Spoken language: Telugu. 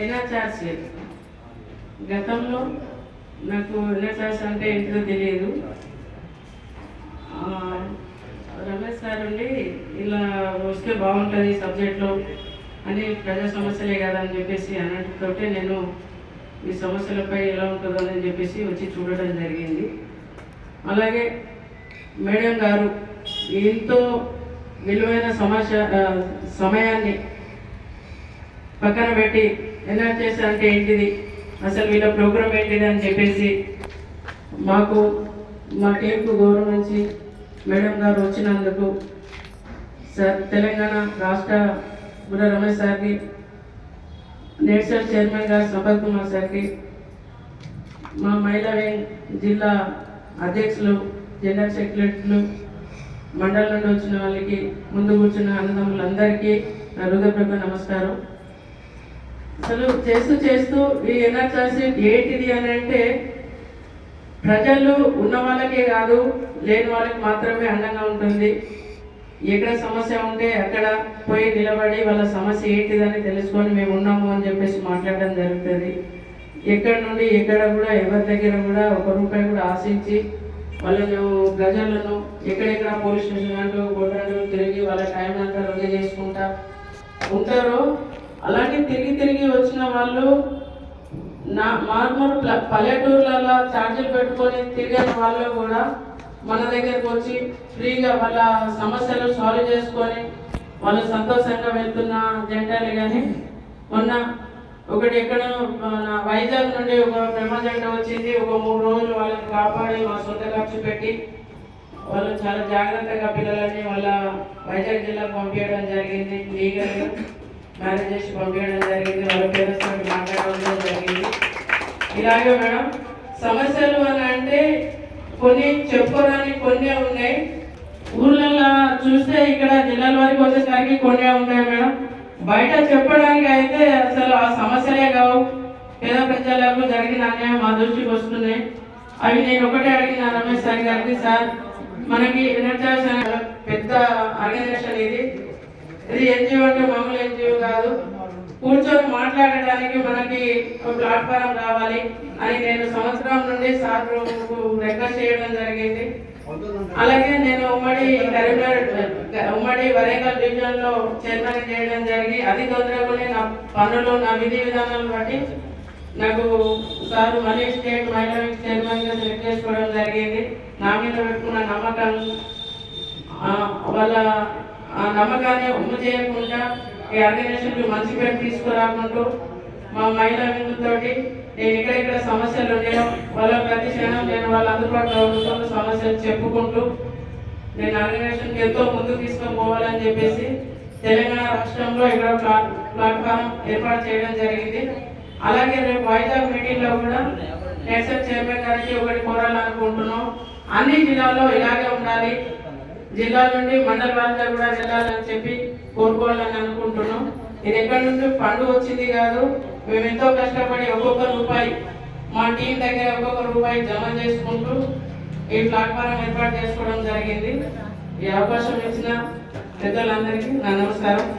ఎన్ఆర్చార్స్ గతంలో నాకు ఎన్ఆర్చార్స్ అంటే ఏంటో తెలియదు. రమేష్ సార్ ఉండి ఇలా వస్తే బాగుంటుంది సబ్జెక్ట్లో అని ప్రజా సమస్యలే కదా అని చెప్పేసి అన్నట్టుతోటే నేను ఈ సమస్యలపై ఎలా ఉంటుందో అని చెప్పేసి వచ్చి చూడడం జరిగింది. అలాగే మేడం గారు ఎంతో విలువైన సమాచార సమయాన్ని పక్కన పెట్టి ఎన్ఆర్టీఎస్ అంటే ఏంటిది? అసలు వీళ్ళ ప్రోగ్రామ్ ఏంటిది అని చెప్పేసి మాకు మా టీంకు గౌరవించి మేడం గారు వచ్చినందుకు సార్ తెలంగాణ రాష్ట్ర బుర్ర రమేష్ సార్కి నేషనల్ చైర్మన్ గారు సంపత్ కుమార్ సార్కి మా మహిళా వింగ్ జిల్లా అధ్యక్షులు జనరల్ సెక్రటరీలు మండలం నుండి వచ్చిన వాళ్ళకి ముందు కూర్చున్న అన్నదమ్ములందరికీ నా హృదయపూర్వక నమస్కారం. అసలు చేస్తూ చేస్తూ ఈ ఎన్ఆర్ఆర్సీ ఏంటిది అని అంటే ప్రజలు ఉన్న వాళ్ళకే కాదు లేని వాళ్ళకి మాత్రమే అండంగా ఉంటుంది. ఎక్కడ సమస్య ఉంటే అక్కడ పోయి నిలబడి వాళ్ళ సమస్య ఏంటిదని తెలుసుకొని మేము ఉన్నాము అని చెప్పేసి మాట్లాడడం జరుగుతుంది. ఎక్కడ నుండి ఎక్కడ కూడా ఎవరి దగ్గర కూడా ఒక రూపాయి కూడా ఆశించి వాళ్ళను ప్రజలను ఎక్కడెక్కడ పోలీస్ స్టేషన్ అంటూ కొట్టంటూ తిరిగి వాళ్ళ టైం అంతా వృధా చేసుకుంటా ఉంటారో అలాగే తిరిగి తిరిగి వచ్చిన వాళ్ళు నా మార్మూరు పల్లెటూర్లలో ఛార్జీలు పెట్టుకొని తిరిగిన వాళ్ళు కూడా మన దగ్గరకు వచ్చి ఫ్రీగా వాళ్ళ సమస్యలు సాల్వ్ చేసుకొని వాళ్ళు సంతోషంగా వెళ్తున్న జంటలు కానీ మొన్న ఒకటి ఎక్కడ వైజాగ్ నుండి ఒక ప్రేమ జంట వచ్చింది. ఒక మూడు రోజులు వాళ్ళని కాపాడి మా సొంత ఖర్చు పెట్టి వాళ్ళు చాలా జాగ్రత్తగా పిల్లలని వాళ్ళ వైజాగ్ జిల్లాకు పంపించడం జరిగింది. లీగల్గా మ్యారేజ్ చేసి పంపించడం జరిగింది. వాళ్ళ పేరెంట్స్ తోటి మాట్లాడడం జరిగింది. ఇలాగే మేడం సమస్యలు అని అంటే కొన్ని చెప్పుకోవడానికి కొన్ని ఉన్నాయి. ఊర్లలో చూస్తే ఇక్కడ జిల్లాల వరకు వచ్చేసరికి కొన్ని ఉన్నాయి మేడం. బయట చెప్పడానికి అయితే అసలు ఆ సమస్యలే కావు. పేద ప్రజలకు జరిగిన అన్యాయం మా దృష్టికి వస్తున్నాయి. అవి నేను ఒకటే అడిగిన రమేష్ సార్ గారికి సార్ మనకి ఎనర్జైజ్ పెద్ద ఆర్గనైజేషన్ ఇది. ఇది ఎన్జిఓ అంటే మామూలు ఎన్జిఓ కాదు. కూర్చొని మాట్లాడడానికి మనకి ఒక ప్లాట్ఫారం కావాలి అని నేను సంవత్సరం నుండి సార్ రిక్వెస్ట్ చేయడం జరిగింది. అలాగే నేను ఉమ్మడి కరీంనగర్ ఉమ్మడి వరంగల్ డివిజన్లో చైర్మన్ చేయడం జరిగి అది తొందరగానే నా పనులు నా విధి విధానాలను బట్టి నాకు సార్ మనీ స్టేట్ మహిళా చైర్మన్గా సెలెక్ట్ చేసుకోవడం జరిగింది. నా మీద పెట్టుకున్న నమ్మకం వాళ్ళ నమ్మకాన్ని ఉమ్మ చేయకుండా ఈ ఆర్గనైజేషన్కి మంచి పేరు తీసుకురాకుంటూ మా మహిళా తోటి నేను ఎక్కడెక్కడ సమస్యలు ఉన్నాయో వాళ్ళ ప్రతి క్షణం నేను వాళ్ళ అందుబాటులో ఉంటున్న సమస్యలు చెప్పుకుంటూ నేను ఆర్గనైజేషన్కి ఎంతో ముందుకు తీసుకొని పోవాలని చెప్పేసి తెలంగాణ రాష్ట్రంలో ఇక్కడ ప్లాట్ఫామ్ ప్లాట్ఫారం ఏర్పాటు చేయడం జరిగింది. అలాగే రేపు వైజాగ్ మీటింగ్లో కూడా నేషనల్ చైర్మన్ గారికి ఒకటి కోరాలనుకుంటున్నాం. అన్ని జిల్లాల్లో ఇలాగే ఉండాలి. జిల్లా నుండి మండల వారిగా కూడా వెళ్ళాలని చెప్పి కోరుకోవాలని అనుకుంటున్నాం. ఇది ఎక్కడి నుండి ఫండ్ వచ్చింది కాదు మేము ఎంతో కష్టపడి ఒక్కొక్క రూపాయి మా టీం దగ్గర ఒక్కొక్క రూపాయి జమ చేసుకుంటూ ఈ ప్లాట్ఫారం ఏర్పాటు చేసుకోవడం జరిగింది. ఈ అవకాశం ఇచ్చిన పెద్దలందరికీ నా నమస్కారం.